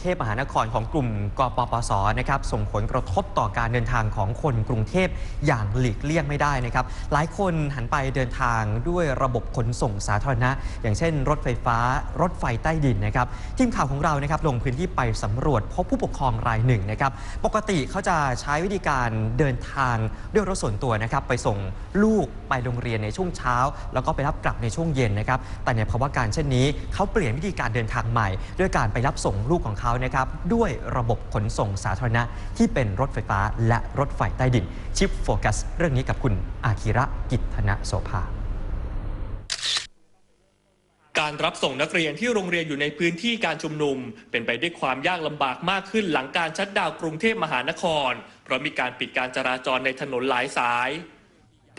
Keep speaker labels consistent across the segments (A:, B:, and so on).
A: เทพมหานครของกลุ่มกปปสนะครับส่งผลกระทบต่อการเดินทางของคนกรุงเทพอย่างหลีกเลี่ยงไม่ได้นะครับ หลายคนหันไปเดินทางด้วยระบบขนส่งสาธารณะ อย่างเช่น รถไฟฟ้ารถไฟใต้ดินนะครับทีมข่าวของเรานะครับลงพื้นที่ไปสำรวจพบผู้ปกครองรายหนึ่งนะครับปกติเขาจะใช้วิธีการเดินทางด้วยรถส่วนตัวนะครับไปส่งลูกไปโรงเรียนในช่วงเช้า แล้วก็ไปรับกลับในช่วงเย็นนะครับแต่ในภาวะการเช่นนี้เขาเปลี่ยนวิธีการเดินทางใหม่ ด้วยการไปรับส่งลูกของเขานะครับด้วยระบบขนส่งสาธารณะที่เป็นรถไฟฟ้าและรถไฟใต้ดิน ชิปโฟกัส เรื่องนี้กับคุณอาคิระกิตธนโสภา
B: การรับส่งนักเรียนที่โรงเรียนอยู่ในพื้นที่การชุมนุม เป็นไปด้วยความยากลำบากมากขึ้นหลังการชัดดาวกรุงเทพมหานคร เพราะมีการปิดการจราจรในถนนหลายสาย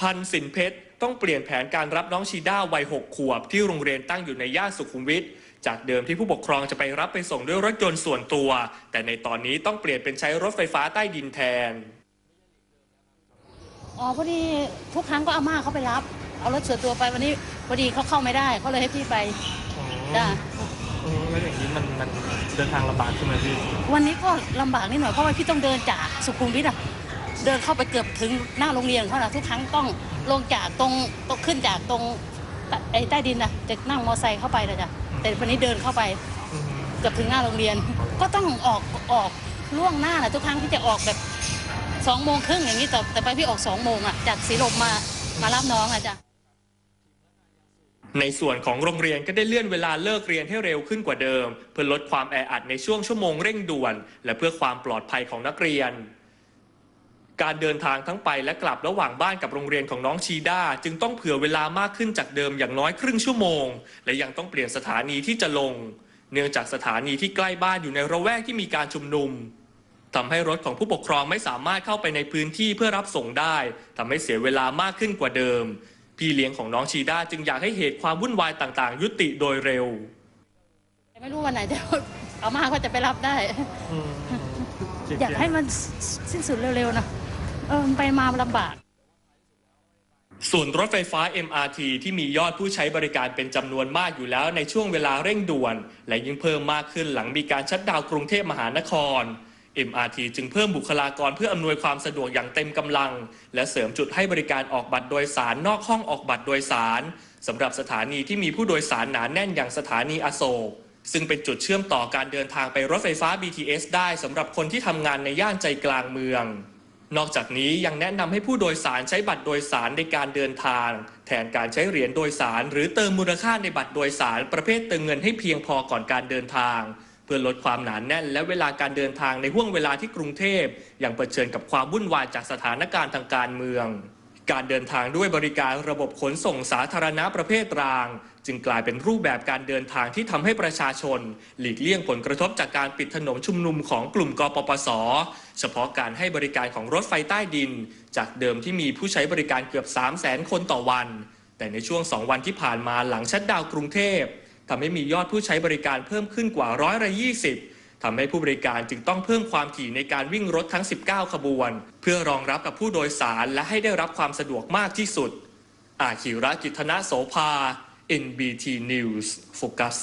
B: พันสินเพชร ต้องเปลี่ยนแผนการรับน้องชีด้าวัยหกขวบ ที่โรงเรียนตั้งอยู่ในย่านสุขุมวิทจากเดิมที่ผู้ปกครองจะไปรับไปส่งด้วยรถยนต์ส่วนตัว แต่ในตอนนี้ต้องเปลี่ยนเป็นใช้รถไฟฟ้าใต้ดินแทน
C: อ๋อพอดีทุกครั้งก็อาม่าเขาไปรับ เอารถส่วนตัวไปวันนี้พอดีเขาเข้าไม่ได้เขาเลยให้พี่ไปจ้ะ
B: แล้วอย่างนี้มันมันเดินทางลำบากใช่ไหมพี่
C: วันนี้ก็ลำบากนิดหน่อยเพราะว่าพี่ต้องเดินจากสุขุมวิทอะเดินเข้าไปเกือบถึงหน้าโรงเรียนเขานะทุกครั้งต้อง ลงจากตรงต้องขึ้นจากตรงไอ้ใต้ดินนะจะนั่งมอไซค์เข้าไปนะจ๊ะแต่วันนี้เดินเข้าไปเกือบถึงหน้าโรงเรียน ก็ต้องออกออกล่วงหน้านะทุกครั้งที่จะออกแบบสองโมงครึ่งอย่างนี้แต่แต่ไปพี่ออกสองโมงอะจากสีลมมามารับน้องอะจ้ะ
B: ในส่วนของโรงเรียนก็ได้เลื่อนเวลาเลิกเรียนให้เร็วขึ้นกว่าเดิม เพื่อลดความแออัดในช่วงชั่วโมงเร่งด่วน และเพื่อความปลอดภัยของนักเรียน การเดินทางทั้งไปและกลับระหว่างบ้านกับโรงเรียนของน้องชีด้าจึงต้องเผื่อเวลามากขึ้นจากเดิมอย่างน้อยครึ่งชั่วโมง และยังต้องเปลี่ยนสถานีที่จะลง เนื่องจากสถานีที่ใกล้บ้านอยู่ในระแวกที่มีการชุมนุมทำให้รถของผู้ปกครองไม่สามารถเข้าไปในพื้นที่เพื่อรับส่งได้ทำให้เสียเวลามากขึ้นกว่าเดิม พี่เลี้ยงของน้องชีด้าจึงอยากให้เหตุความวุ่นวายต่างๆ ยุติโดยเร็ว
C: ไม่รู้วันไหนจะเอามาก็จะไปรับได้ อยากให้มันสิ้นสุดเร็วๆนะ เออไปมาลำบาก
B: ส่วนรถไฟฟ้า MRT ที่มียอดผู้ใช้บริการเป็นจำนวนมากอยู่แล้วในช่วงเวลาเร่งด่วน และยิ่งเพิ่มมากขึ้นหลังมีการชัดดาวกรุงเทพมหานคร MRT จึงเพิ่มบุคลากรเพื่ออำนวยความสะดวกอย่างเต็มกำลัง และเสริมจุดให้บริการออกบัตรโดยสารนอกห้องออกบัตรโดยสารสำหรับสถานีที่มีผู้โดยสารหนาแน่นอย่างสถานีอโศกซึ่งเป็นจุดเชื่อมต่อการเดินทางไปรถไฟฟ้า BTS ได้สำหรับคนที่ทำงานในย่านใจกลางเมือง นอกจากนี้ยังแนะนำให้ผู้โดยสารใช้บัตรโดยสารในการเดินทาง แทนการใช้เหรียญโดยสาร หรือเติมมูลค่าในบัตรโดยสารประเภทเติมเงินให้เพียงพอก่อนการเดินทาง เพื่อลดความหนานแน่น และเวลาการเดินทางในห่วงเวลาที่กรุงเทพยังเผชิญกับความวุ่นวายจากสถานการณ์ทางการเมือง การเดินทางด้วยบริการระบบขนส่งสาธารณะประเภทราง จึงกลายเป็นรูปแบบการเดินทางที่ทำให้ประชาชน หลีกเลี่ยงผลกระทบจากการปิดถนนชุมนุมของกลุ่มกปปส เฉพาะการให้บริการของรถไฟใต้ดิน จากเดิมที่มีผู้ใช้บริการเกือบ 3 0 0แสนคนต่อวัน แต่ในช่วง 2 วันที่ผ่านมาหลังชัดดาวกรุงเทพทำให้มียอดผู้ใช้บริการเพิ่มขึ้นกว่าร้อยละ20 ทำให้ผู้บริการจึงต้องเพิ่มความถี่ในการวิ่งรถทั้ง 19 ขบวน เพื่อรองรับกับผู้โดยสารและให้ได้รับความสะดวกมากที่สุด อาคิระกิจธนะโสภา NBT News Focus